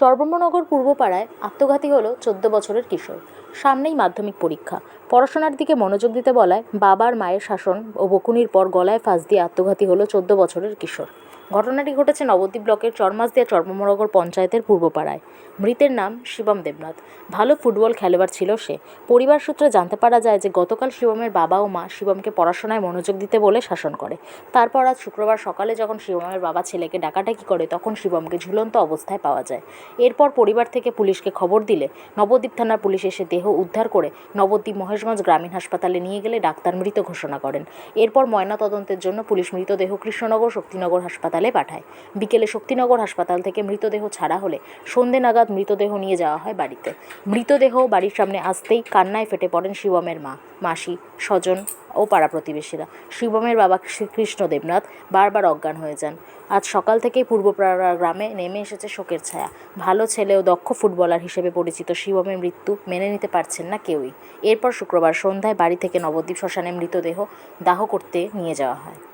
সর্বমনগর পূর্বপাড়ায় আত্মঘাতী হলো চোদ্দ বছরের কিশোর। সামনেই মাধ্যমিক পরীক্ষা। পড়াশোনার দিকে মনোযোগ দিতে বলায় বাবার মায়ের শাসন ও বকুনির পর গলায় ফাঁস দিয়ে আত্মঘাতী হলো চোদ্দ বছরের কিশোর। ঘটনাটি ঘটেছে নবদ্বীপ ব্লকের চরমাসদিয়া চর্মমনগর পঞ্চায়েতের পূর্বপাড়ায়। মৃতের নাম শিবম দেবনাথ। ভালো ফুটবল খেলোয়াড় ছিল সে। পরিবার সূত্রে জানতে পারা যায় যে, গতকাল শিবমের বাবা ও মা শিবমকে পড়াশোনায় মনোযোগ দিতে বলে শাসন করে। তারপর আজ শুক্রবার সকালে যখন শিবমের বাবা ছেলেকে ডাকাডাকি করে, তখন শিবমকে ঝুলন্ত অবস্থায় পাওয়া যায়। এরপর পরিবার থেকে পুলিশকে খবর দিলে নবদ্বীপ থানার পুলিশ এসে দেহ উদ্ধার করে নবদ্বীপ মহেশগঞ্জ গ্রামীণ হাসপাতালে নিয়ে গেলে ডাক্তার মৃত ঘোষণা করেন। এরপর ময়নাতদন্তের জন্য পুলিশ মৃতদেহ কৃষ্ণনগর শক্তিনগর হাসপাতালে পাঠায়। বিকেলে শক্তিনগর হাসপাতাল থেকে মৃতদেহ ছাড়া হলে সন্ধে নাগাদ মৃতদেহ নিয়ে যাওয়া হয় বাড়িতে। মৃতদেহ বাড়ির সামনে আসতেই কান্নায় ফেটে পড়েন শিবমের মা, মাসি, স্বজন ও পাড়া প্রতিবেশীরা। শিবমের বাবা শ্রীকৃষ্ণ দেবনাথ বারবার অজ্ঞান হয়ে যান। আজ সকাল থেকেই পূর্বপাড়া গ্রামে নেমে এসেছে শোকের ছায়া। ভালো ছেলে ও দক্ষ ফুটবলার হিসেবে পরিচিত শিবমের মৃত্যু মেনে নিতে পারছেন না কেউই। এরপর শুক্রবার সন্ধ্যায় বাড়ি থেকে নবদ্বীপ শ্মশানে মৃতদেহ দাহ করতে নিয়ে যাওয়া হয়।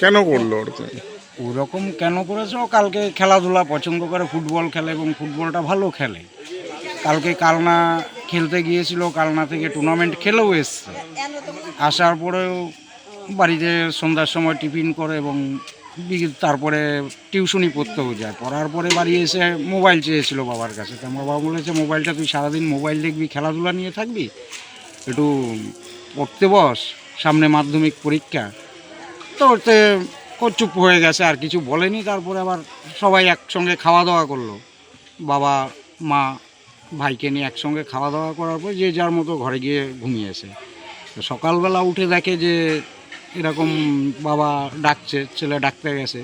কেন করল? ওরকম কেন করেছে? ও কালকে খেলাধুলা পছন্দ করে, ফুটবল খেলে এবং ফুটবলটা ভালো খেলে। কালকে কালনা খেলতে গিয়েছিল, কালনা থেকে টুর্নামেন্ট খেলেও এসছে। আসার পরেও বাড়িতে সন্ধ্যার সময় টিফিন করে এবং তারপরে টিউশনই পড়তেও যায়। পড়ার পরে বাড়ি এসে মোবাইল চেয়েছিল বাবার কাছে। তো বাবা বলেছে, মোবাইলটা তুই সারাদিন মোবাইল দেখবি, খেলাধুলা নিয়ে থাকবি? একটু পড়তে বস, সামনে মাধ্যমিক পরীক্ষা। তো ওতে ও চুপ হয়ে গেছে, আর কিছু বলেনি। তারপরে আবার সবাই একসঙ্গে খাওয়া দাওয়া করল। বাবা, মা, ভাইকে নিয়ে একসঙ্গে খাওয়া দাওয়া করার পর যে যার মতো ঘরে গিয়ে ঘুমিয়েছে। সকালবেলা উঠে দেখে যে এরকম বাবা ডাকছে, ছেলে ডাকতে গেছে।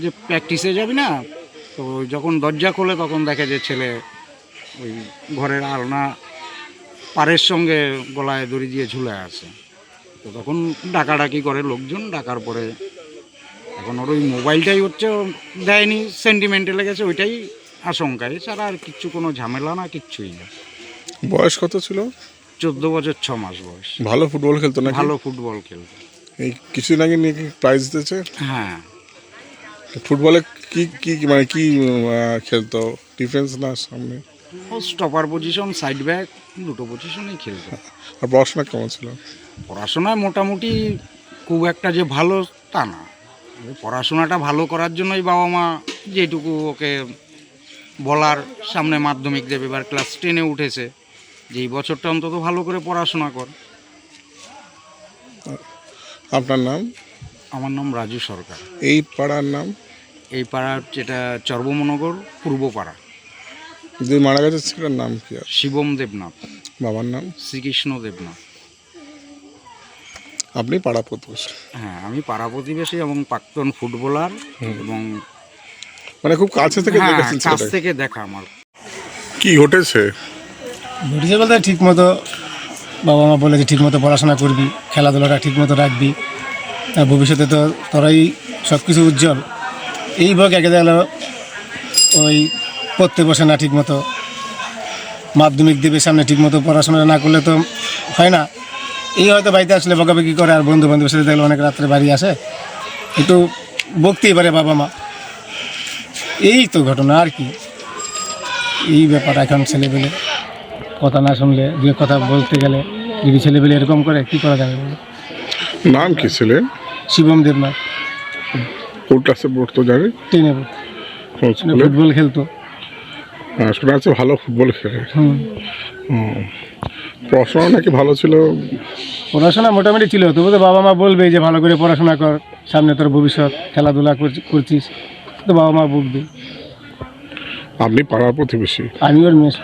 যে প্র্যাকটিসে যাবি না? তো যখন দরজা খোলে তখন দেখে যে ছেলে ওই ঘরের আলনা পাড়ের সঙ্গে গলায় দড়ি দিয়ে ঝুলে আছে। তো তখন ডাকাডাকি করে লোকজন ডাকার পরে এখন ওর ওই মোবাইলটাই হচ্ছে দেয়নি সেন্টিমেন্টে লেগেছে ওইটাই আশঙ্কা। এছাড়া আর কিচ্ছু কোনো ঝামেলা না কিচ্ছুই না। বয়স কত ছিল? চোদ্দ বছর ছ মাস বয়স। ভালো ফুটবল খেলতো না ভালো ফুটবল খেলতো। এই কিছুদিন আগে নিয়ে কি প্রাইজ দিয়েছে? হ্যাঁ। ফুটবলে কি কি মানে কি খেলতো? ডিফেন্স না সামনে? স্টপার পজিশন সাইড ব্যাক দুটো পজিশনেই খেলতো আর পড়াশোনা কেমন ছিল? পড়াশোনায় মোটামুটি খুব একটা যে ভালো তা না। পড়াশোনাটা ভালো করার জন্যই বাবা মা যেটুকু ওকে বলার সামনে মাধ্যমিক দেবে এবার ক্লাস টেনে উঠেছে। যে এই বছরটা অন্তত ভালো করে পড়াশোনা কর। আপনার নাম? আমার নাম রাজু সরকার। এই পাড়ার নাম? এই পাড়ার যেটা চর্বমনগর পূর্বপাড়া। যে মারা গেছে সেটার নাম কি আর? শিবম দেবনাথ। বাবার নাম? শ্রীকৃষ্ণ দেবনাথ। আপনি পাড়া প্রতিবেশী হ্যাঁ আমি পাড়া প্রতিবেশী এবং প্রাক্তন ফুটবলার এবং মানে খুব কাছে থেকে হ্যাঁ, দেখেছেন কাছ থেকে দেখা আমার। কি ঘটেছে? ঘটেছে বলতে ঠিক মতো বাবা মা বলে যে ঠিক মতো পড়াশোনা করবি খেলাধুলাটা ঠিক মতো রাখবি আর ভবিষ্যতে তো তোরাই সব কিছু উজ্জ্বল। এই ভোগ একে গেল ওই পড়তে বসে না ঠিক মতো মাধ্যমিক দেবে সামনে ঠিক মতো পড়াশোনা না করলে তো হয় না। এই হয়তো বাড়িতে আসলে বকাবকি করে আর বন্ধু বান্ধবের সাথে দেখলে অনেক রাত্রে বাড়ি আসে। একটু বকতেই পারে বাবা মা। এই তো ঘটনা আর কি। এই ব্যাপার এখন ছেলেবেলে কথা না শুনলে দুই কথা বলতে গেলে যদি ছেলেবেলে এরকম করে কি করা যাবে? নাম কি ছিলেন শিবম দেবনাথ। কোন ক্লাসে পড়তো জানি? টেনে ফুটবল খেলতো। শোনা যাচ্ছে ভালো ফুটবল খেলে। পড়াশোনা নাকি ভালো ছিল? পড়াশোনা মোটামুটি ছিল তবু তো বাবা মা বলবে যে ভালো করে পড়াশোনা কর সামনে তোর ভবিষ্যৎ খেলাধুলা করছি- করছিস তো বাবা মা বকবে আপনি পাড়ার প্রতিবেশী? আমি ওর মেয়ে।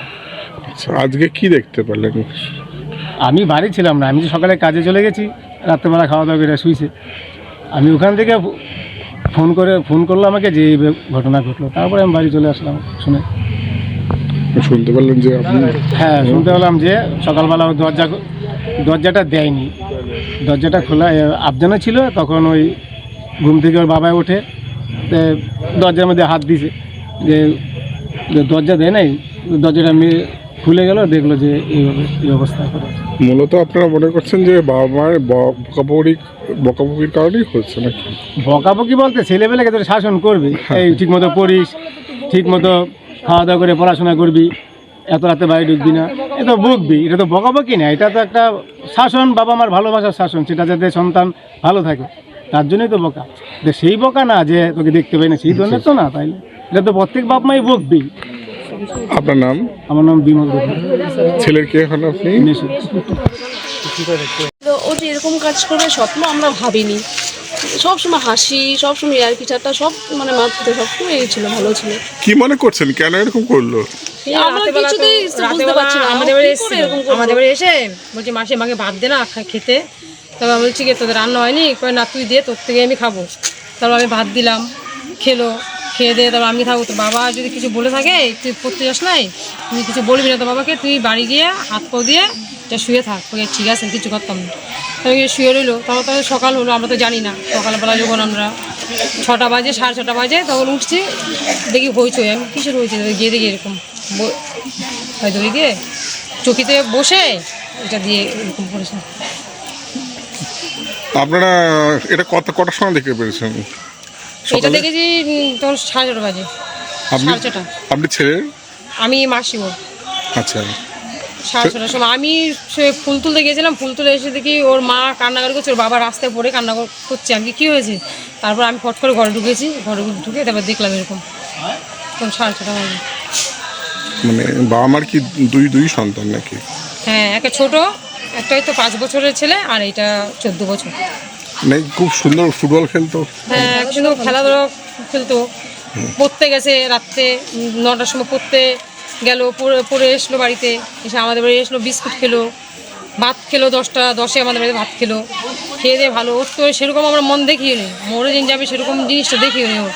আচ্ছা আজকে কি দেখতে পারলেন? আমি বাড়ি ছিলাম না আমি তো সকালে কাজে চলে গেছি রাত্রেবেলা খাওয়া দাওয়া করে শুয়েছে আমি ওখান থেকে ফোন করে ফোন করল আমাকে যে এই ঘটনা ঘটলো তারপরে আমি বাড়ি চলে আসলাম শুনে। শুনতে পারলেন যে আপনি হ্যাঁ শুনতে পেলাম যে সকালবেলা ওই দরজা দরজাটা দেয়নি। দরজাটা খোলা আবজানা ছিল তখন ওই ঘুম থেকে ওর বাবাই ওঠে দরজার মধ্যে হাত দিছে যে যে দরজা দেয় নাই দরজাটা মেয়ে খুলে গেল দেখল যে এইভাবে এই অবস্থা করে মূলত আপনারা মনে করছেন যে বাবা মায়ের ব- বকাবকি বকাবকির কারণেই হচ্ছে নাকি? বকাবকি বলতে ছেলেবেলাকে তো শাসন করবে এই ঠিক মতো পড়িস ঠিক মতো খাওয়া দাওয়া করে পড়াশোনা করবি এত রাতে বাড়ি ঢুকবি না এ তো বকবি এটা তো বকাবকি না এটা তো একটা শাসন বাবা মার ভালোবাসার শাসন সেটা যাতে সন্তান ভালো থাকে তার জন্যই তো বকা। যে সেই বকা না যে তোকে দেখতে পাই না সেই ধরনের তো না তাইলে। এটা তো প্রত্যেক বাপ মাই বকবি আপনার নাম? আমার নাম বিমল ছেলের কে এখন আপনি? ও যে এরকম কাজ করবে স্বপ্ন আমরা ভাবিনি। সবসময় হাসি সবসময় ইয়ার পিঠাটা সব মানে মাথাতে সবসময় এই ছিল ভালো ছিল। কি মনে করছেন? কেন এরকম করল? আমরা কিছুতেই বুঝতে পারছি না। আমাদের বাড়ি কি করে এসেছিল এরকম করল? আমাদের বাড়ি এসে বলছি মাসি আমাকে ভাত দে না খেতে। তবে আমি বলছি কি তোদের রান্না হয়নি? কই না তুই দে তোর থেকে আমি খাব। তারপর আমি ভাত দিলাম খেলো খেয়ে দিয়ে তারপর আমি থাকব। তো বাবা যদি কিছু বলে থাকে তুই পড়তে যাস নাই? তুই কিছু বলবি না তো বাবাকে তুই বাড়ি গিয়ে হাত পা দিয়ে এটা শুয়ে থাক ওকে ঠিক আছে কিছু করতাম না। শুয়ে রইল তারপর তাহলে সকাল হলো আমরা তো জানি না সকালবেলা যখন আমরা ছটা বাজে সাড়ে ছটা বাজে তখন উঠছি দেখি হইচই আমি কিসের হয়েছে গিয়ে দেখি এরকম হয়তো দিয়ে চকিতে বসে এটা দিয়ে এরকম করেছে। আপনারা এটা কত কটার সময় দেখতে পেরেছেন এটা? দেখেছি তখন সাড়ে ছটা বাজে সাড়ে ছটা। আপনি ছেলের? আমি মাসি আচ্ছা। সাড়ে ছটার সময়। আমি সে ফুল তুলতে গিয়েছিলাম ফুল তুলে এসে দেখি ওর মা কান্নাকাটি করছে ওর বাবা রাস্তায় পড়ে কান্না করছে। আমি কি হয়েছে? তারপর আমি ফট করে ঘরে ঢুকেছি ঘরে ঢুকে তারপর দেখলাম এরকম। তখন সাড়ে ছটা বাজে। মানে বাবা মার কি দুই দুই সন্তান নাকি? হ্যাঁ একটা ছোট একটা হয়তো পাঁচ বছরের ছেলে আর এটা চোদ্দ বছর। মানে খুব সুন্দর ফুটবল খেলতো? হ্যাঁ কিন্তু খেলাধুলা খেলতো। পড়তে গেছে রাত্রে নটার সময় পড়তে গেল পরে এসলো বাড়িতে এসে আমাদের বাড়ি এসলো বিস্কুট খেলো ভাত খেলো দশটা দশে আমাদের বাড়িতে ভাত খেলো। খেয়ে দিয়ে ভালো ওর তো সেরকম আমরা মন দেখিয়ে নিই মোড়ে দিন যাবে সেরকম জিনিসটা দেখিয়ে নিই ওর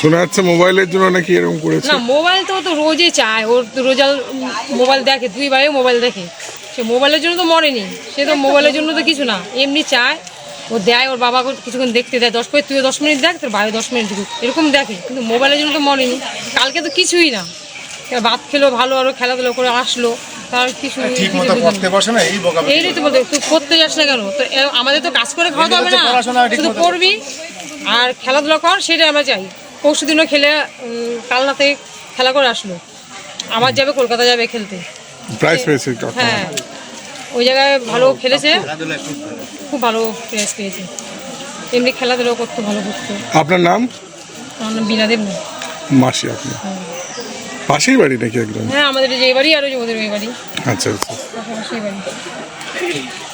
শোনা যাচ্ছে মোবাইলের জন্য নাকি এরকম করেছে। না মোবাইল তো তো রোজই চায় ওর তো রোজাল মোবাইল দেখে দুই ভাইও মোবাইল দেখে। সে মোবাইলের জন্য তো মরেনি সে তো মোবাইলের জন্য তো কিছু না এমনি চায় ও দেয় ওর বাবাকে কিছুক্ষণ দেখতে দেয় দশ পরে তুইও দশ মিনিট দেখ তোর ভাই দশ মিনিট এরকম দেখে কিন্তু মোবাইলের জন্য তো মরেনি কালকে তো কিছুই না। ভাত খেলো ভালো আরও খেলাধুলো করে আসলো। তার। বসে না? এই বকা এইটাই তো বলতে তুই করতে যাস না কেন? তো আমাদের তো কাজ করে হবে না। শুধু আর খেলাধুলা কর সেটাই আমরা চাই। পরশু দিনও খেলে খেলা করে আসলো। আবার যাবে কলকাতা যাবে খেলতে। প্রাইস পেয়েছে হ্যাঁ। ওই জায়গায় ভালো খেলেছে। খুব ভালো। পেয়েছে। এমনি খেলাধুলো করতে ভালো করতো। আপনার নাম? আমার নাম বিনা দেব মাসি আপনি। পাশেই বাড়ি নাকি একদম? হ্যাঁ আমাদের যে বাড়ি আর ওই যে ওদের ওই বাড়ি। আচ্ছা আচ্ছা। পাশাপাশি বাড়ি।